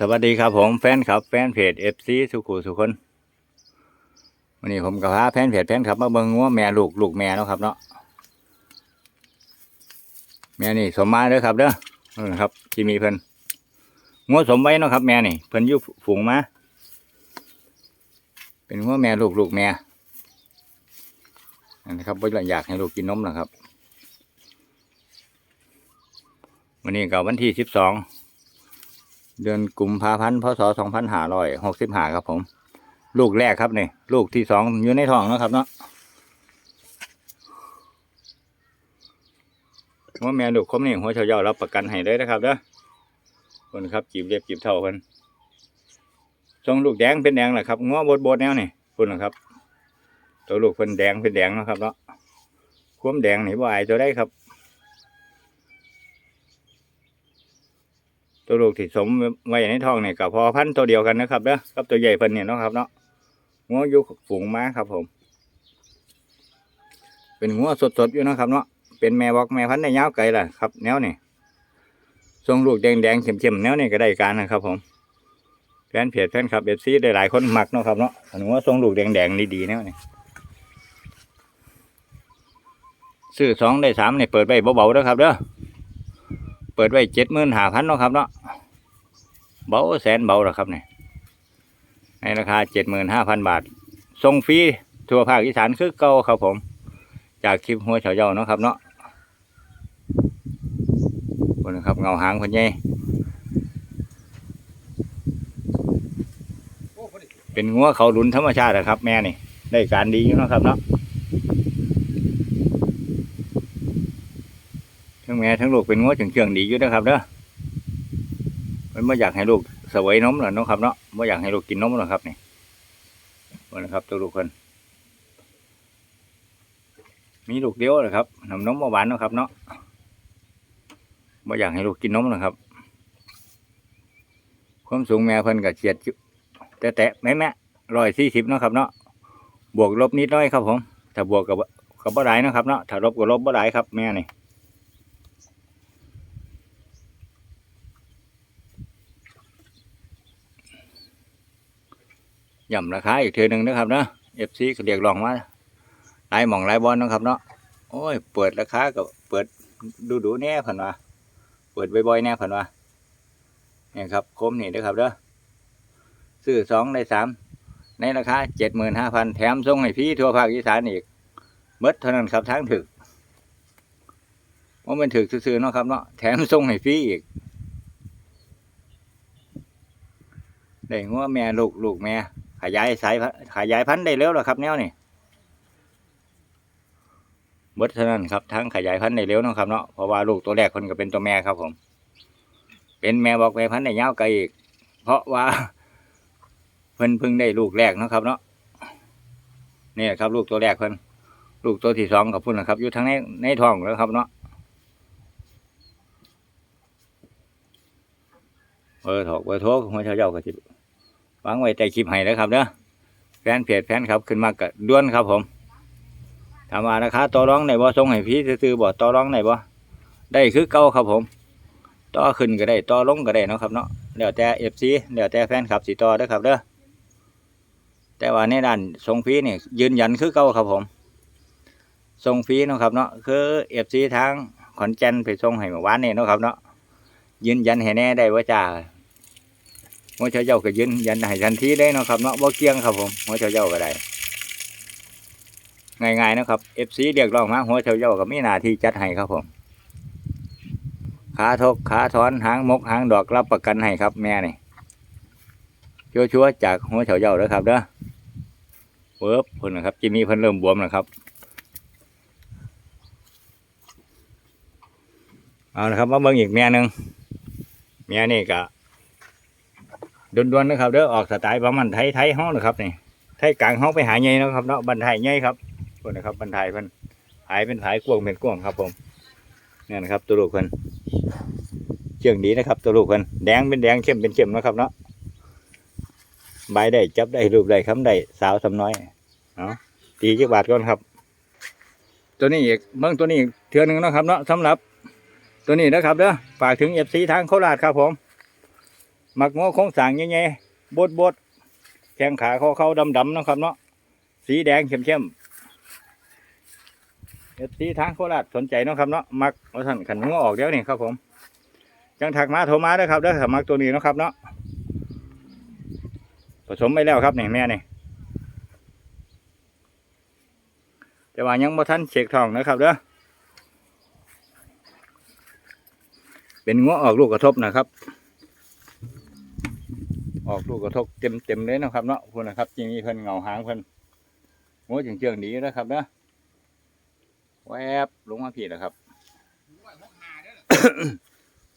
สวัสดีครับผมแฟนครับแฟนเพจเอฟซีสุขุสุคนวันนี้ผมกับพาแฟนเพจแฟนครับมาเบิ่งงัวแม่ลูกลูกแม่เนาะครับเนาะแม่นี่สมมาเด้อครับเด้อครับที่มีเพิ่นงัวสมไว้เนาะครับ แม่นี่เพิ่นอยู่ฝูงมาเป็นงัวแม่ลูกลูกแม่นั่นะครับบ่อยากให้ลูกกินนมหรอกครับ วันนี้กับวันที่สิบสอง เดือนกุมภาพันธ์พศสองพันห้าร้อยหกสิบห้าครับผม ลูกแรกครับนี่ลูกที่สองอยู่ในท้องนะครับเนาะว่าแม่ลูกคมนี่หัวเฉาเยารับประกันให้เลยนะครับเด้อคนครับจีบเรียบจีบเท่ากันทรงลูกแดงเป็นแดงแหละครับง้อบดบดแนวนี่คุณนะครับ ตัวลูกเป็นแดงเป็นแดงนะครับเนาะความแดงนี่บ่อายตัวได้ครับ ตัวลูกที่สมไว้ในท้องเนี่ยกับพอพันธุ์ตัวเดียวกันนะครับเด้อกับตัวใหญ่เพิ่นเนี่ยนะครับเนาะงัวยู่ฝูงม้าครับผม เป็นงัวสดๆอยู่นะครับเนาะเป็นแม่บอกแม่พันธุ์ในยาวไกลล่ะครับ แนวนี่ทรงลูกแดงๆเข้มๆแนวนี่ก็ได้การนะครับ ผมแฟนเพจแฟนคลับเอฟซีได้หลายคนหมักเนาะครับเนาะอันงัวทรงลูกแดงๆดีๆแนวนี่ซื้อสองได้สามเนี่ยเปิดไปเบาๆเด้อครับเด้อเปิดไว้เจ็ดหมื่นห้าพันเนาะครับเนาะ เบาแสนเบาแล้วครับเนี่ยในราคาเจ็ดหมื่นห้าพันบาทส่งฟรีทั่วภาคอีสานคือเก่าครับผม จากคลิปหัวเฉาเยาเนาะครับเนาะคนนะครับเงาหางคนใหญ่เป็นงัวเขาหลุนธรรมชาตินะครับ แม่นี่ ได้การดีอยู่นะครับเนาะทั้งแม่ทั้งลูกเป็นงัวเชื่องๆดีอยู่นะครับเด้อ มันไม่อยากให้ลูกเสวยนมหรอกเนาะครับเนาะไม่อยากให้ลูกกินนมหรอกครับนี่วันนะครับตัวลูกคนมีลูกเดียวเลยครับนำนมมาหวานนะครับ เนาะไม่อยากให้ลูกกินนมหรอกครับความสูงแม่เพิ่นกับเฉียดแต่แตะแม่แม่ร้อยสี่สิบนะครับ เนาะบวกลบนิดน้อยครับผมถ้าบวกกับกับบ่ได้นะครับเนาะถ้าลบกับลบบ่ได้ครับแม่นี่ ย่ำราคาอีกเทือหนึ่งนะครับเนาะเอฟซีเรียกร้องมาหลายหม่องหลายบอลนะครับเนาะโอ้ย เปิดราคาก็เปิดดูดูแน่ผ่านว่าเปิดบ่อยๆแน่ผ่านว่าเนี่ยครับคมนี่นะครับเด้อซื้อสองได้สามในราคาเจ็ดหมื่นห้าพันแถมส่งให้พี่ทั่วภาคอีสานอีกเบิดเท่านั้นครับทั้งถึกว่ามันถึกซื้อๆเนาะครับเนาะแถมส่งให้ฟรีอีกได้งัวแม่ลูกลูกแม่ ยายสายขยายพันธุ์ได้เร็วหรอครับแนวนี่เบิดเท่านั้นครับทั้งขยายพันธุ์ได้เร็วนะครับเนาะเพราะว่าลูกตัวแรกคนก็เป็นตัวแม่ครับผม เป็นแม่บอกแม่พันธุ์ได้ยาวไกลอีก เพราะว่าเพิ่นเพิ่งได้ลูกแรกนะครับ เนาะนี่ครับ ลูกตัวแรกเพิ่นลูกตัวที่สองกับพุ่นนะครับอยู่ทั้งในในท้องแล้วครับเนาะเบอร์ถอกเบอร์โทรหัวเช้าเจ้าก็จิ วางไว้ใต้คลิปให้แล้วครับเด้อแฟนเพจแฟนครับขึ้นมากะด้วนครับผมถามว่าราคาต่อร้องไหนบ่ส่งให้พี่ซื้อบ่ต่อร้องไหนบ่ได้คือเก่าครับผมต่อขึ้นก็ได้ต่อลงก็ได้นะครับเนาะแล้วแต่เอฟซีแล้วแต่แฟนครับสิต่อเด้อครับเด้อแต่ว่าในด้านส่งฟรีนี่ยืนยันคือเก่าครับผมส่งฟรีนะครับเนาะคือเอฟซีทางขอนแก่นไปส่งให้เมื่อวานนี่นะครับเนาะยืนยันให้แน่ได้ว่าจ้า หัวเฉาเจ้าก็ยืนยันให้ทันทีได้นะครับเนาะบ่เกี่ยงครับผมหัวเฉาเจ้าก็ได้ง่ายๆนะครับ FC เรียกร้องมาหัวเฉาเจ้าก็มีหน้าที่จัดให้ครับผมขาทกขาถอนหางมกหางดอกรับประกันให้ครับ แม่นี่ชัวร์ๆจากหัวเฉาเจ้าเด้อครับเด้อเวิร์บเพิ่นนะครับจิมมี่เพิ่นเริ่มบวมแล้วครับเอาละครับมาเบิ่งอีกแม่หนึ่งแม่นี่ก็ ดวนๆนะครับเด้อออกสไตล์ประมาณไทยไทยห้องนะครับนี่ไทยกลางห้องไปหาใหญ่นะครับเนาะบันไทยใหญ่ครับคนนะครับบันไทยเพิ่นหายเป็นหายกวงเป็นกวงครับผมนี่นะครับตัวลูกเพิ่นเชื่องดีนะครับตัวลูกเพิ่นแดงเป็นแดงเข้มเป็นเข้มนะครับเนาะใบได้จับได้รูปได้คำได้สาวสำน้อยเนาะตีจักบาทก่อนครับ ตัวนี้อีกเบิ่งตัวนี้อีกเทือหนึงนะครับเนาะสำหรับตัวนี้นะครับเด้อฝากถึงเอฟซีทางโคราชครับผม มักงอโค้งสางใหญ่ๆบดบดแข้งขาเขาเขาดำดำๆนะครับเนาะสีแดงเข้มเข้มๆเอฟซีทางโคราชสนใจนะครับเนาะมักว่าท่านขันงอออกเดี๋ยวนี่ครับผมจังถักมาโทรมาด้อครับเด้อถ้ามักตัวนี้นะครับเนาะผสมไปแล้วครับนี่แม่นี่แต่ว่ายังบ่ทันเช็คทองนะครับเด้อเป็นง้อออกลูกกระทบนะครับ ออกลูกกระทบเต็มเต็มๆเลยนะครับเนาะพูดนะครับจริงมีเพิ่นเงาหางเพิ่นโง่เจียงๆดีนะครับเนาะแวบลงมาผิดนะครับ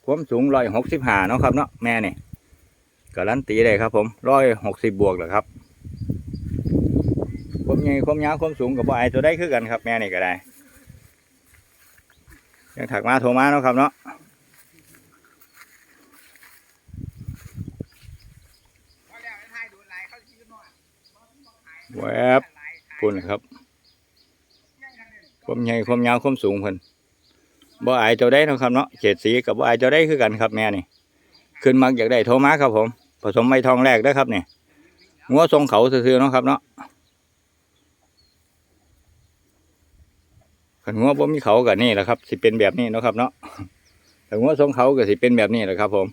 ความสูงร้อยหกสิบห้าเนาะครับเนาะแม่เนี่ยการันตีเลยครับ ผมร้อยหกสิบบวกเหรอครับความใหญ่ความยาวความสูงกับบ่ไอตัวได้คือกันครับ แม่นี่ก็ได้ยังถักมาโทรมาเนาะครับเนาะ แวบพุ่นครับความใหญ่ความยาวความสูงเพิ่นบ่อายเจ้าได้เนาะครับเนาะเฉดสีกับบ่อายเจ้าได้คือกันครับแม่นี่ขึ้นมักอยากได้โทมาครับผม ผสมไม้ทองแรกเด้ครับเนี่ยงัวทรงเขาซื่อๆเนาะครับเนาะขันงัวบ่มีเขากับนี่แหละครับ สิเป็นแบบนี้เนาะครับเนาะแต่งัวทรงเขาก็สิเป็นแบบนี้แหละครับ ผม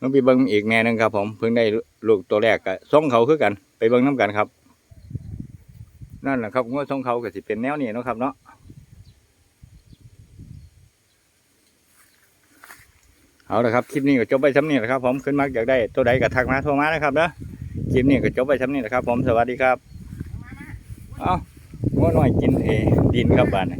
มื่อไปเบิ่งอีกแม่นึงครับ ผมเพิ่งได้ลูกตัวแรกก็ทรงเขาคือกัน ไปเบิ่งน้กันครับ นั่นแหละครับงวดทรงเขาก็สิเป็นแนวนี้นะครับ เนาะเอาละครับคลิปนี้ก็จบไปซ้ำนี้แหละครับผมขึ้นมากอยากได้ตัวใดก็ทักมาโทรมานะครับเนาะคลิปนี้ก็จบไปซ้ำนี้แหละครับ ผมสวัสดีครับ เอางวดน้อยกินเอดินครับบ้านนี่